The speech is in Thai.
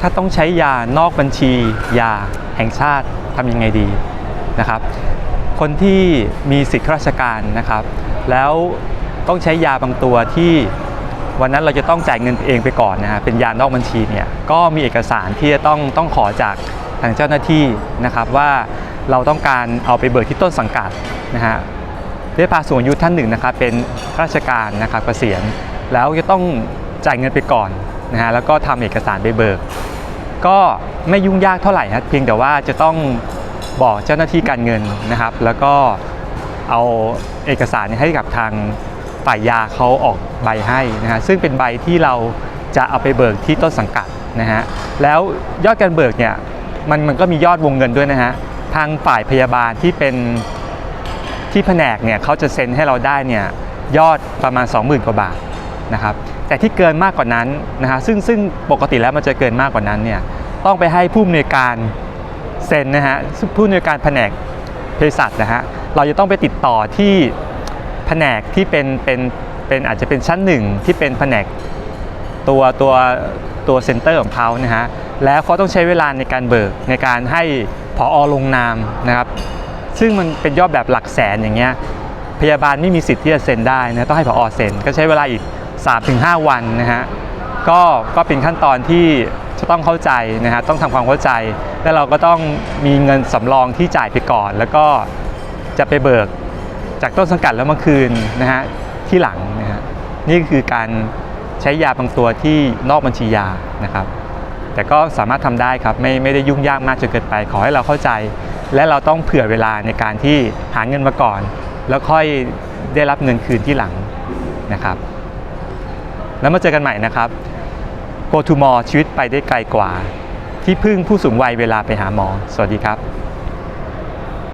ถ้าต้องใช้ยานอกบัญชี ยาแห่งชาติทำยังไงดีนะครับ คนที่มีสิทธิข้าราชการนะครับ แล้วต้องใช้ยาบางตัวที่วันนั้นเราจะต้องจ่ายเงินเองไปก่อนนะฮะเป็นยานอกบัญชีเนี่ยก็มีเอกสารที่จะต้องต้องขอจากทางเจ้าหน้าที่นะครับว่าเราต้องการเอาไปเบิกที่ต้นสังกัดนะฮะได้พาสูงอายุท่านหนึ่งนะครับเป็นข้าราชการนะครับเกษียณแล้วจะต้องจ่ายเงินไปก่อนนะฮะแล้วก็ทำเอกสารไปเบิก ก็ไม่ยุ่งยากเท่าไหร่ครับเพียงแต่ว่าจะต้องบอกเจ้าหน้าที่การเงินนะครับ แล้วก็เอาเอกสารให้กับทางฝ่ายยาเขาออกใบให้นะฮะซึ่งเป็นใบที่เราจะเอาไปเบิกที่ต้นสังกัดนะฮะแล้วยอดการเบิกเนี่ยมันมันก็มียอดวงเงินด้วยนะฮะทางฝ่ายพยาบาลที่เป็นที่แผนกเนี่ยเขาจะเซ็นให้เราได้เนี่ยยอดประมาณ 20,000 กว่าบาทนะครับ แต่ที่เกินมากกว่านั้นนะฮะซึ่งซึ่งปกติแล้วมันจะเกินมากกว่านั้นเนี่ยต้องไปให้ผู้อำนวยการเซ็นนะฮะผู้อำนวยการแผนกเภสัชนะฮะเราจะต้องไปติดต่อที่แผนกที่เป็นเป็นเป็นอาจจะเป็นชั้นหนึ่งที่เป็นแผนกตัวตัวตัวเซ็นเตอร์ของเขานะฮะแล้วเขาต้องใช้เวลาในการเบิกในการให้ผอลงนามนะครับซึ่งมันเป็นยอดแบบหลักแสนอย่างเงี้ยพยาบาลไม่มีสิทธิ์ที่จะเซ็นได้นะต้องให้ผอเซ็นก็ใช้เวลาอีก 3-5 วันนะฮะก็ก็เป็นขั้นตอนที่จะต้องเข้าใจนะฮะต้องทำความเข้าใจ แล้วเราก็ต้องมีเงินสำรองที่จ่ายไปก่อน แล้วก็จะไปเบิกจากต้นสังกัดแล้วมาคืนนะฮะที่หลังนะฮะนี่คือการใช้ยาบางตัวที่นอกบัญชียานะครับ แต่ก็สามารถทำได้ครับไม่ไม่ได้ยุ่งยากมากจนเกินไป ขอให้เราเข้าใจ และเราต้องเผื่อเวลาในการที่หาเงินมาก่อน แล้วค่อยได้รับเงินคืนที่หลังนะครับ แล้วมาเจอกันใหม่นะครับ Go to More ชีวิตไปได้ไกลกว่า ที่พึ่งผู้สูงวัยเวลาไปหาหมอ สวัสดีครับ